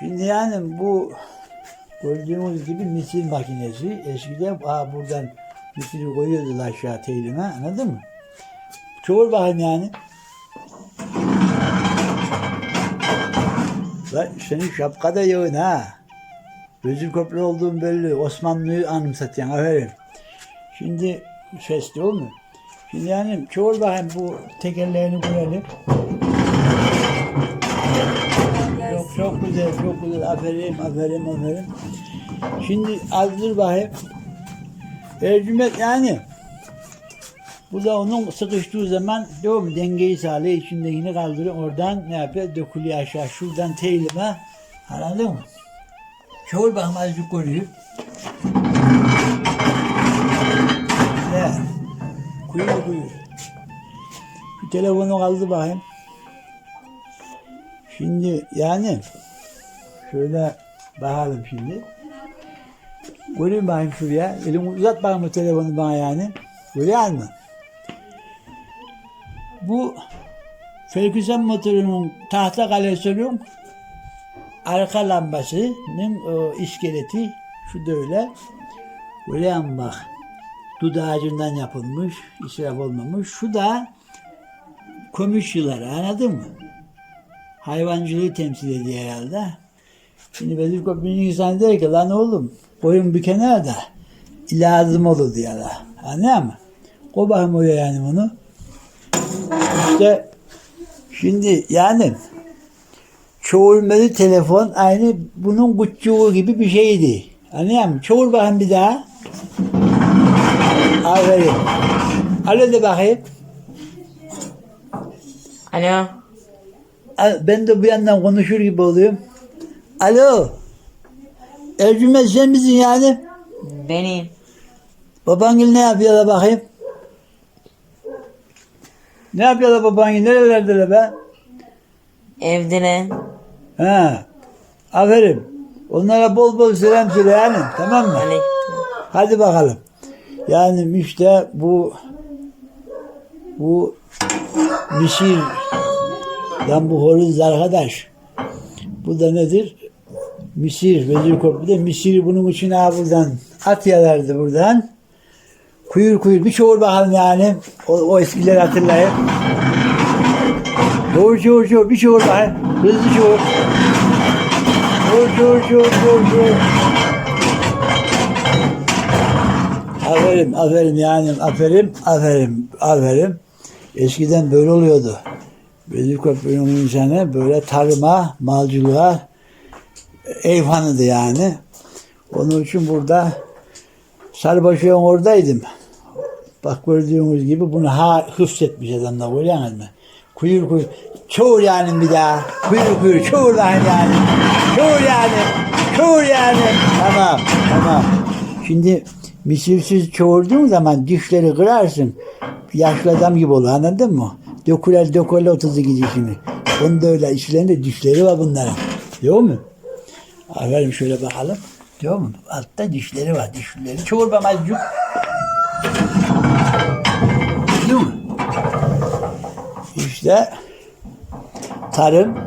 Şimdi yani bu gördüğünüz gibi misir makinesi eskiden aa, buradan misiri koyuyordu aşağı teylime anladın mı? Çoğul bakayım yani. Lan senin şapka da yoğun ha. Gözü köprü olduğun belli. Osmanlı'yı anımsatıyorsun. Aferin. Şimdi ses değil mi? Şimdi yani çoğul bakayım bu tekerleğini koyalım. Çok güzel, çok güzel. Aferin, aferin, aferin. Şimdi az dur bakayım. Ercüment yani. Bu da onun sıkıştığı zaman mi? dengeyi sağlıyor. içindekini kaldırıyor. Oradan ne yapıyor? Dökülüyor aşağı. Şuradan teylime. Anladın mı? Çoğul bakayım azıcık koruyor. Güzel. Kuyur kuyur. Şu telefonu kaldı bakayım. Şimdi yani şöyle bakalım şimdi. Göreyim bakayım şuraya. Elimi uzat bakayım bu telefonu bana yani. Görüyor musun? Bu Ferguson motorunun tahta kalesörün arka lambasının o iskeleti şu da öyle. Görüyor musun bak. Dud yapılmış, israf olmamış. Şu da komüş yılları anladın mı? Hayvancılığı temsil ediyor herhalde. Şimdi Bedir Köprü'nün insan der ki lan oğlum koyun bir kenarda lazım olur diyorlar. Anlıyor musun? Koy bakayım oraya yani bunu. İşte şimdi yani çoğulmalı telefon aynı bunun kutçuğu gibi bir şeydi. Anlıyor musun? Çoğul bakayım bir daha. Aferin. Alo de bakayım. Alo. Ben de bu yandan konuşur gibi oluyorum. Alo. Ercüment sen misin yani? Benim. Babangil ne yapıyorlar bakayım? Ne yapıyorlar babangil? Nerelerdeler be? Evdeler. Ha. Aferin. Onlara bol bol selam söyle yani. Tamam mı? Aleyküm. Hadi bakalım. Yani işte bu bu misir lan bu horoz arkadaş. Bu da nedir? Misir. Vezir Köprü'de misir bunun içine ha buradan atıyorlardı buradan. Kuyur kuyur bir çoğur bakalım yani. O, o eskileri hatırlayın. Çoğur çoğur çoğur bir çoğur bakalım. Hızlı çoğur. Çoğur çoğur çoğur çoğur çoğur. Aferin, aferin yani, aferin, aferin, aferin. Eskiden böyle oluyordu. Bedirköprü'nün insanı böyle tarıma, malcılığa ev hanıdı yani. Onun için burada Sarıbaşı'nın oradaydım. Bak gördüğünüz gibi bunu ha hıfzetmiş adamlar görüyor musun? Kuyur kuyur. Çoğur yani bir daha. Kuyur kuyur. Çoğur lan yani. Çoğur yani. Çoğur yani. Tamam. Tamam. Şimdi misirsiz çoğurduğun zaman dişleri kırarsın. Yaşlı adam gibi olur anladın mı? Döküler döküler otuzu gidiyor şimdi. Bunda öyle içlerinde dişleri var bunların. Değil mi? Aferin şöyle bakalım. Değil mi? Altta dişleri var. Dişleri çoğurmam azıcık. Değil mi? İşte tarım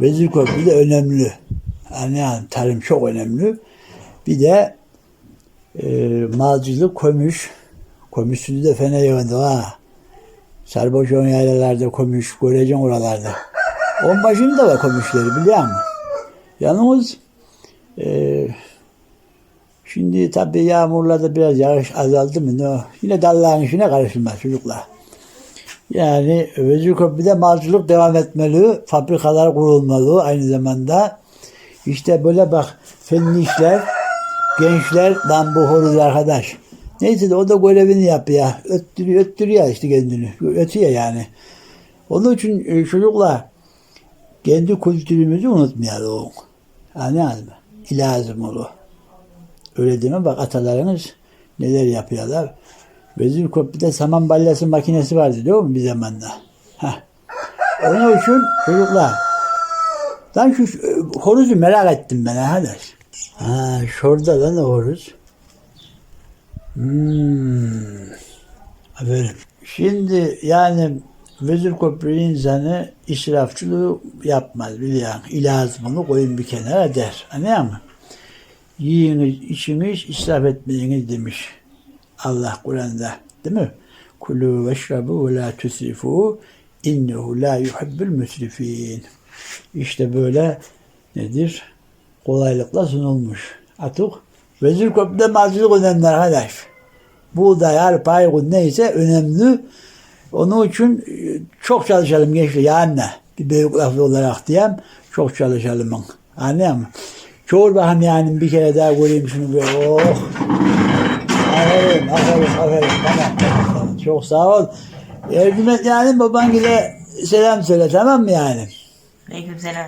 Vezirköprü'de önemli. Yani, yani tarım çok önemli. Bir de e, malcılık kömüş. Kömüşsüzü de fena yönde ha. Sarboşon yaylalarda kömüş, göreceksin oralarda. On başında var kömüşleri biliyor musun? Yalnız e, şimdi tabii yağmurlarda biraz yağış azaldı mı ne? Yine dalların işine karışılmaz çocuklar. Yani Vezirköprü'de malcılık devam etmeli, fabrikalar kurulmalı aynı zamanda. İşte böyle bak fenli işler, gençler lan bu horoz arkadaş. Neyse de o da görevini yapıyor. Öttürüyor, öttürüyor işte kendini. Ötüyor yani. Onun için e, çocuklar kendi kültürümüzü unutmayalım. Anladın mı? İlazım olur. Öyle deme bak atalarınız neler yapıyorlar. Vezirköprü'de saman balyası makinesi vardı değil mi bir zamanda? Heh. Onun için çocuklar şu şu, e, horozu merak ettim ben arkadaş. Ha şurada lan o horoz. Hmm. Şimdi yani Vezir köprü insanı israfçılığı yapmaz biliyorsun. İlazımını koyun bir kenara der. Anlıyor musun? Yiyiniz, içiniz, israf etmeyiniz demiş. Allah Kur'an'da. Değil mi? Kulu ve şrabu ve la tusrifu innehu la yuhibbul müsrifin. İşte böyle nedir? Kolaylıkla sunulmuş. Artık Vezir Köprü'de mazlılık önemli arkadaş. Buğday, arpa, aygun neyse önemli. Onun için e, çok çalışalım gençler yani bir büyük lafı olarak diyeyim çok çalışalım. Anlıyor musun? Çoğur bakayım yani bir kere daha göreyim şunu böyle. Oh. Aferin, aferin, aferin. Tamam. Çok sağ ol. Ercüment yani baban gile selam söyle tamam mı yani? Aleykümselam.